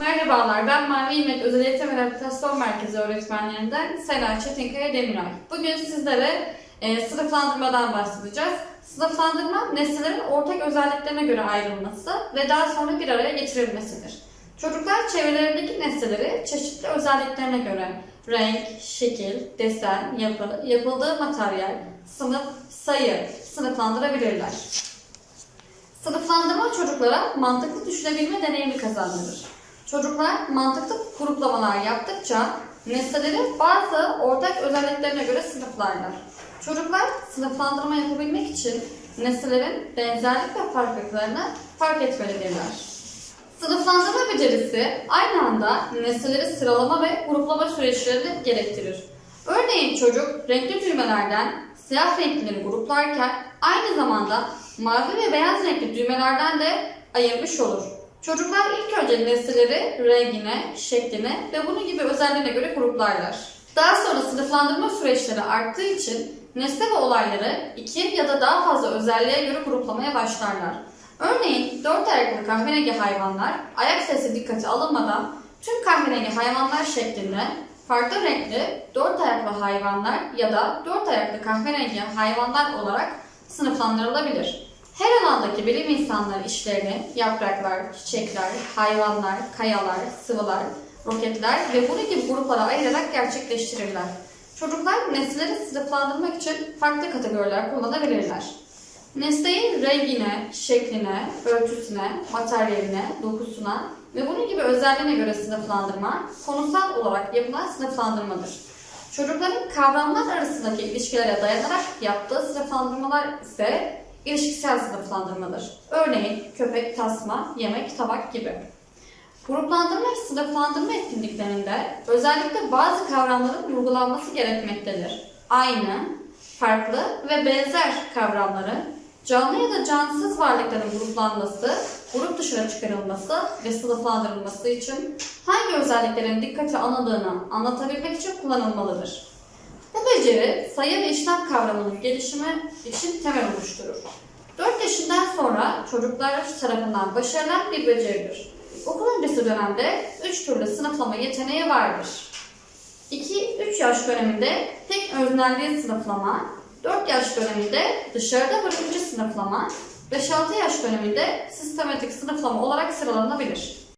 Merhabalar, ben Mavi İlmek Özel Eğitim ve Rehabilitasyon Merkezi öğretmenlerinden Sena Çetinkaya Demiray. Bugün sizlere e, sınıflandırmadan bahsedeceğiz. Sınıflandırma, nesnelerin ortak özelliklerine göre ayrılması ve daha sonra bir araya getirilmesidir. Çocuklar çevrelerindeki nesneleri çeşitli özelliklerine göre renk, şekil, desen, yapı, yapıldığı materyal, sınıf, sayı sınıflandırabilirler. Sınıflandırma çocuklara mantıklı düşünebilme deneyimi kazandırır. Çocuklar mantıklı gruplamalar yaptıkça nesneleri bazı ortak özelliklerine göre sınıflarlar. Çocuklar sınıflandırma yapabilmek için nesnelerin benzerlik ve farklılıklarını fark etmelidirler. Sınıflandırma becerisi aynı anda nesneleri sıralama ve gruplama süreçlerini gerektirir. Örneğin çocuk renkli düğmelerden siyah renkleri gruplarken aynı zamanda mavi ve beyaz renkli düğmelerden de ayırmış olur. Çocuklar ilk önce nesneleri rengine, şekline ve bunun gibi özelliğine göre gruplarlar. Daha sonra sınıflandırma süreçleri arttığı için nesne ve olayları iki ya da daha fazla özelliğe göre gruplamaya başlarlar. Örneğin dört ayaklı kahverengi hayvanlar ayak sesi dikkate alınmadan tüm kahverengi hayvanlar şeklinde farklı renkli dört ayaklı hayvanlar ya da dört ayaklı kahverengi hayvanlar olarak sınıflandırılabilir. Her alandaki bilim insanları işlerini yapraklar, çiçekler, hayvanlar, kayalar, sıvılar, roketler ve bunun gibi gruplara ayırarak gerçekleştirirler. Çocuklar nesneleri sınıflandırmak için farklı kategoriler kullanabilirler. Nesneyi rengine, şekline, ölçüsüne, materyaline, dokusuna ve bunun gibi özelliğine göre sınıflandırma, konusal olarak yapılan sınıflandırmadır. Çocukların kavramlar arasındaki ilişkilere dayanarak yaptığı sınıflandırmalar ise ilişkisel sınıflandırmadır. Örneğin köpek, tasma, yemek, tabak gibi. Gruplandırma ve sınıflandırma etkinliklerinde özellikle bazı kavramların vurgulanması gerekmektedir. Aynı, farklı ve benzer kavramların canlı ya da cansız varlıkların gruplanması, grup dışına çıkarılması ve sınıflandırılması için hangi özelliklerin dikkate alındığını anlatabilmek için kullanılmalıdır. Beceri sayı ve işlem kavramının gelişimi için temel oluşturur. 4 yaşından sonra çocuklar tarafından başarılan bir beceridir. Okul öncesi dönemde 3 türlü sınıflama yeteneği vardır. 2-3 yaş döneminde tek öznelliği sınıflama, 4 yaş döneminde dışarıda bırakıcı sınıflama, 5-6 yaş döneminde sistematik sınıflama olarak sıralanabilir.